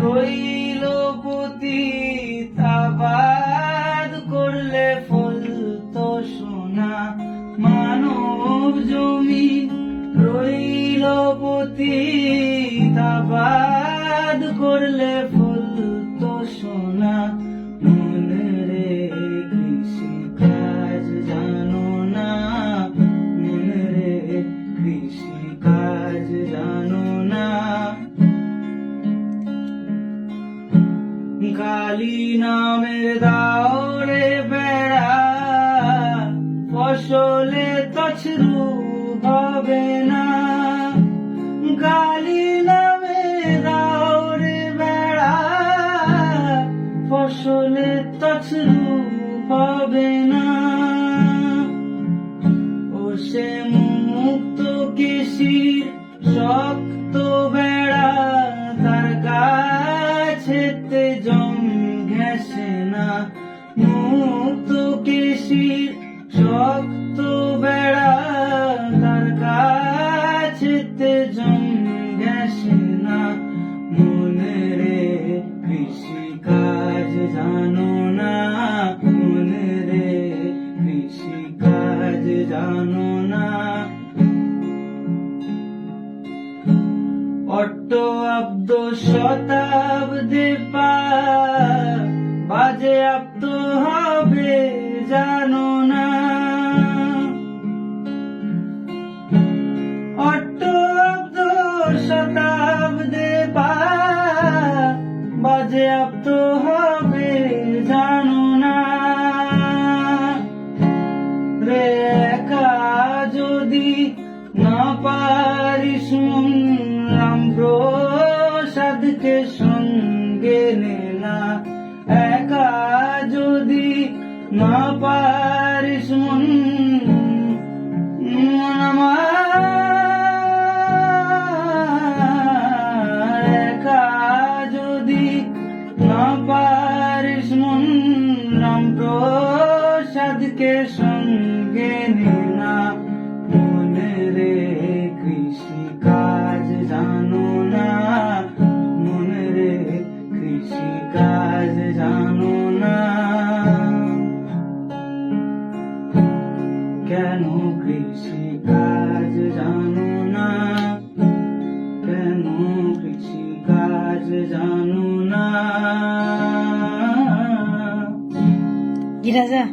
রইল পতিতাবাদ করলে ফুল তো সোনা। মানব জমিন রইল পতিতাবাদ করলে ফুল তো সোনা। কালী নামের দাওরে বেড়া। ফসলে তছরু হবে না। কালী নামের দাওরে বেড়া। ফসলে তছরু হবে না। না। মুক্ত কৃষির শক্ত বেড়া, তার গাছেতে জম ঘেসে না। মনে রে কৃষি কাজ জানো না। মনে রে কৃষি কাজ জানো না। অট্ট আব্দ শতাব্দে পা আব্দ হবে জানো না। অট্ট আব্দ শতাব্দে পা বাজে আপ্ত হবে জানো না। রে যদি না পারিস রাম প্রসাদকে সঙ্গে নে না। একা না পারিস মন যদি না পারিস মন রাম প্রসাদকে সঙ্গে নে কেন কৃষি কাজ জানো না? কেন কৃষি কাজ জানো না? গিরাজা।